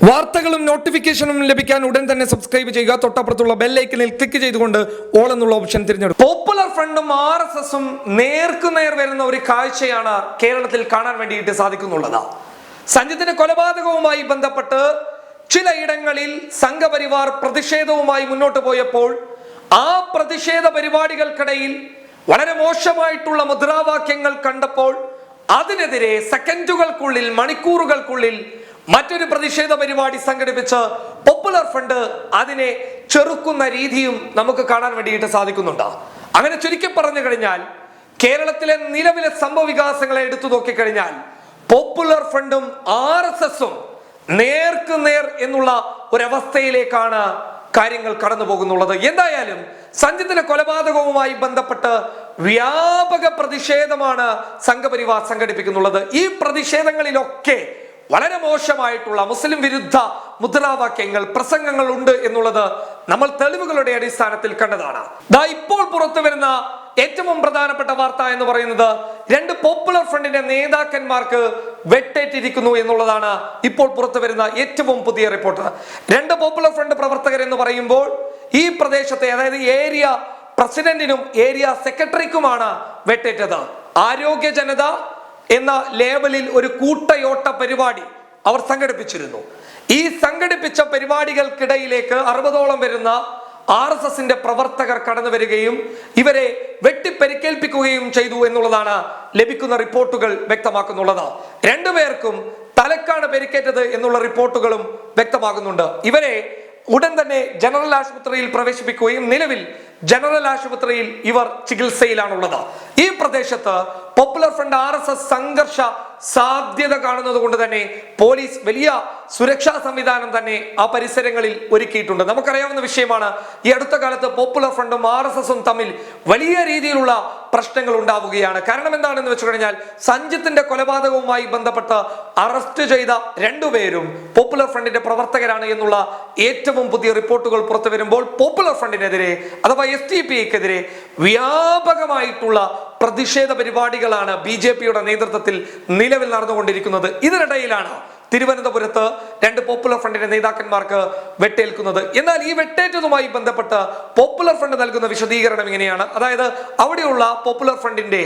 വാർത്തകളും നോട്ടിഫിക്കേഷനും ലഭിക്കാൻ ഉടൻ തന്നെ സബ്സ്ക്രൈബ് ചെയ്യുക. തൊട്ടപ്പുറത്തുള്ള ബെല്ലൈക്കനിൽ ക്ലിക്ക് ചെയ്തുകൊണ്ട് ഓൾ എന്നുള്ള ഓപ്ഷൻ തിരഞ്ഞെടുക്കും പോപ്പുലർ ഫ്രണ്ടും ആർ എസ് എസും നേർക്കുനേർ വരുന്ന ഒരു കാഴ്ചയാണ് കേരളത്തിൽ കാണാൻ വേണ്ടിയിട്ട് സാധിക്കുന്നുള്ളത്. സഞ്ജിത്തിന്റെ കൊലപാതകവുമായി ബന്ധപ്പെട്ട് ചിലയിടങ്ങളിൽ സംഘപരിവാർ പ്രതിഷേധവുമായി മുന്നോട്ട് പോയപ്പോൾ ആ പ്രതിഷേധ പരിപാടികൾക്കിടയിൽ വളരെ മോശമായിട്ടുള്ള മുദ്രാവാക്യങ്ങൾ കണ്ടപ്പോൾ അതിനെതിരെ സെക്കൻഡുകൾക്കുള്ളിൽ മണിക്കൂറുകൾക്കുള്ളിൽ മറ്റൊരു പ്രതിഷേധ പരിപാടി സംഘടിപ്പിച്ച് പോപ്പുലർ ഫ്രണ്ട് അതിനെ ചെറുക്കുന്ന രീതിയും നമുക്ക് കാണാൻ വേണ്ടിയിട്ട് സാധിക്കുന്നുണ്ട്. അങ്ങനെ ചുരുക്കി പറഞ്ഞു കഴിഞ്ഞാൽ കേരളത്തിലെ നിലവിലെ സംഭവവികാസങ്ങളെ എടുത്തു നോക്കിക്കഴിഞ്ഞാൽ പോപ്പുലർ ഫ്രണ്ടും ആർ എസ് എസും നേർക്ക് നേർ എന്നുള്ള ഒരവസ്ഥയിലേക്കാണ് കാര്യങ്ങൾ കടന്നു പോകുന്നുള്ളത് എന്തായാലും സഞ്ജിത്തിന്റെ കൊലപാതകവുമായി ബന്ധപ്പെട്ട് വ്യാപക പ്രതിഷേധമാണ് സംഘപരിവാർ സംഘടിപ്പിക്കുന്നുള്ളത്. ഈ പ്രതിഷേധങ്ങളിലൊക്കെ വളരെ മോശമായിട്ടുള്ള മുസ്ലിം വിരുദ്ധ മുദ്രാവാക്യങ്ങൾ പ്രസംഗങ്ങൾ ഉണ്ട് എന്നുള്ളത് നമ്മൾ തെളിവുകളുടെ അടിസ്ഥാനത്തിൽ കണ്ടതാണ്. ദാ ഇപ്പോൾ പുറത്തു വരുന്ന ഏറ്റവും പ്രധാനപ്പെട്ട വാർത്ത എന്ന് പറയുന്നത് രണ്ട് പോപ്പുലർ ഫ്രണ്ടിന്റെ നേതാക്കന്മാർക്ക് വെട്ടേറ്റിരിക്കുന്നു എന്നുള്ളതാണ് ഇപ്പോൾ പുറത്തു വരുന്ന ഏറ്റവും പുതിയ റിപ്പോർട്ട്. രണ്ട് പോപ്പുലർ ഫ്രണ്ട് പ്രവർത്തകർ എന്ന് പറയുമ്പോൾ ഈ പ്രദേശത്തെ അതായത് ഏരിയ പ്രസിഡന്റിനും ഏരിയ സെക്രട്ടറിക്കുമാണ് വെട്ടേറ്റത്. ആരോഗ്യ ജനത എന്ന ലേബലിൽ ഒരു കൂട്ടയോട്ട പരിപാടി അവർ സംഘടിപ്പിച്ചിരുന്നു. ഈ സംഘടിപ്പിച്ച പരിപാടികൾക്കിടയിലേക്ക് അറുപതോളം വരുന്ന ആർ എസ് എസിന്റെ പ്രവർത്തകർ കടന്നു വരികയും ഇവരെ വെട്ടിപ്പരിക്കേൽപ്പിക്കുകയും ചെയ്തു എന്നുള്ളതാണ് ലഭിക്കുന്ന റിപ്പോർട്ടുകൾ വ്യക്തമാക്കുന്നുള്ളത്. രണ്ടുപേർക്കും തലക്കാണ് പരിക്കേറ്റത് എന്നുള്ള റിപ്പോർട്ടുകളും വ്യക്തമാകുന്നുണ്ട് ഇവരെ ഉടൻ തന്നെ ജനറൽ ആശുപത്രിയിൽ പ്രവേശിപ്പിക്കുകയും നിലവിൽ ജനറൽ ആശുപത്രിയിൽ ഇവർ ചികിത്സയിലാണുള്ളത്. ഈ പ്രദേശത്ത് Popular Front R S S സംഘർഷ സാധ്യത കാണുന്നത് കൊണ്ട് തന്നെ പോലീസ് വലിയ സുരക്ഷാ സംവിധാനം തന്നെ ആ പരിസരങ്ങളിൽ ഒരുക്കിയിട്ടുണ്ട്. നമുക്കറിയാവുന്ന വിഷയമാണ് ഈ അടുത്ത കാലത്ത് പോപ്പുലർ ഫ്രണ്ടും ആർ എസ് എസും തമ്മിൽ വലിയ രീതിയിലുള്ള പ്രശ്നങ്ങൾ ഉണ്ടാവുകയാണ്. കാരണം എന്താണെന്ന് വെച്ചു കഴിഞ്ഞാൽ സഞ്ജിത്തിന്റെ കൊലപാതകവുമായി ബന്ധപ്പെട്ട് അറസ്റ്റ് ചെയ്ത രണ്ടുപേരും പോപ്പുലർ ഫ്രണ്ടിന്റെ പ്രവർത്തകരാണ് എന്നുള്ള ഏറ്റവും പുതിയ റിപ്പോർട്ടുകൾ പുറത്തു വരുമ്പോൾ പോപ്പുലർ ഫ്രണ്ടിനെതിരെ അഥവാ എസ് ടി പി ഐക്കെതിരെ വ്യാപകമായിട്ടുള്ള പ്രതിഷേധ പരിപാടികളാണ് ബി ജെ പിയുടെ നേതൃത്വത്തിൽ നിലവിൽ നടന്നുകൊണ്ടിരിക്കുന്നത്. ഇതിനിടയിലാണ് തിരുവനന്തപുരത്ത് രണ്ട് പോപ്പുലർ ഫ്രണ്ടിന്റെ നേതാക്കന്മാർക്ക് വെട്ടേൽക്കുന്നത്. എന്നാൽ ഈ വെട്ടേറ്റതുമായി ബന്ധപ്പെട്ട് പോപ്പുലർ ഫ്രണ്ട് നൽകുന്ന വിശദീകരണം ഇങ്ങനെയാണ്. അതായത് അവിടെയുള്ള പോപ്പുലർ ഫ്രണ്ടിന്റെ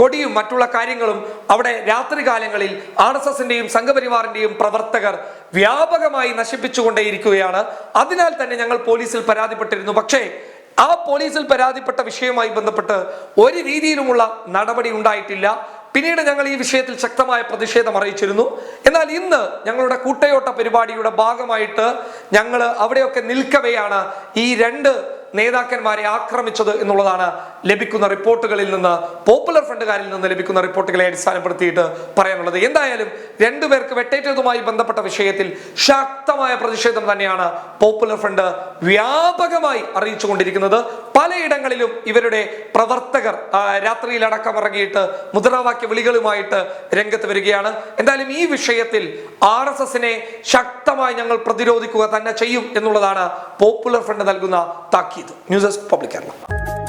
കൊടിയും മറ്റുള്ള കാര്യങ്ങളും അവിടെ രാത്രികാലങ്ങളിൽ ആർ എസ് എസിന്റെയും സംഘപരിവാറിന്റെയും പ്രവർത്തകർ വ്യാപകമായി നശിപ്പിച്ചുകൊണ്ടേയിരിക്കുകയാണ്. അതിനാൽ തന്നെ ഞങ്ങൾ പോലീസിൽ പരാതിപ്പെട്ടിരുന്നു. പക്ഷേ ആ പോലീസിൽ പരാതിപ്പെട്ട വിഷയവുമായി ബന്ധപ്പെട്ട് ഒരു രീതിയിലുമുള്ള നടപടി ഉണ്ടായിട്ടില്ല. പിന്നീട് ഞങ്ങൾ ഈ വിഷയത്തിൽ ശക്തമായ പ്രതിഷേധം അറിയിച്ചിരുന്നു. എന്നാൽ ഇന്ന് ഞങ്ങളുടെ കൂട്ടയോട്ട പരിപാടിയുടെ ഭാഗമായിട്ട് ഞങ്ങൾ അവിടെയൊക്കെ നിൽക്കവെയാണ് ഈ രണ്ട് നേതാക്കന്മാരെ ആക്രമിച്ചത് എന്നുള്ളതാണ് ലഭിക്കുന്ന റിപ്പോർട്ടുകളിൽ നിന്ന് പോപ്പുലർ ഫ്രണ്ടുകാരിൽ നിന്ന് ലഭിക്കുന്ന റിപ്പോർട്ടുകളെ അടിസ്ഥാനപ്പെടുത്തിയിട്ട് പറയാനുള്ളത്. എന്തായാലും രണ്ടുപേർക്ക് വെട്ടേറ്റതുമായി ബന്ധപ്പെട്ട വിഷയത്തിൽ ശക്തമായ പ്രതിഷേധം തന്നെയാണ് പോപ്പുലർ ഫ്രണ്ട് വ്യാപകമായി അറിയിച്ചുകൊണ്ടിരിക്കുന്നത്. പലയിടങ്ങളിലും ഇവരുടെ പ്രവർത്തകർ രാത്രിയിലടക്കം ഇറങ്ങിയിട്ട് മുദ്രാവാക്യ വിളികളുമായിട്ട് രംഗത്ത് വരികയാണ്. എന്തായാലും ഈ വിഷയത്തിൽ ആർ എസ് എസിനെ ശക്തമായി ഞങ്ങൾ പ്രതിരോധിക്കുക തന്നെ ചെയ്യും എന്നുള്ളതാണ് പോപ്പുലർ ഫ്രണ്ട് നൽകുന്ന താക്കീത്. News desk public Kerala.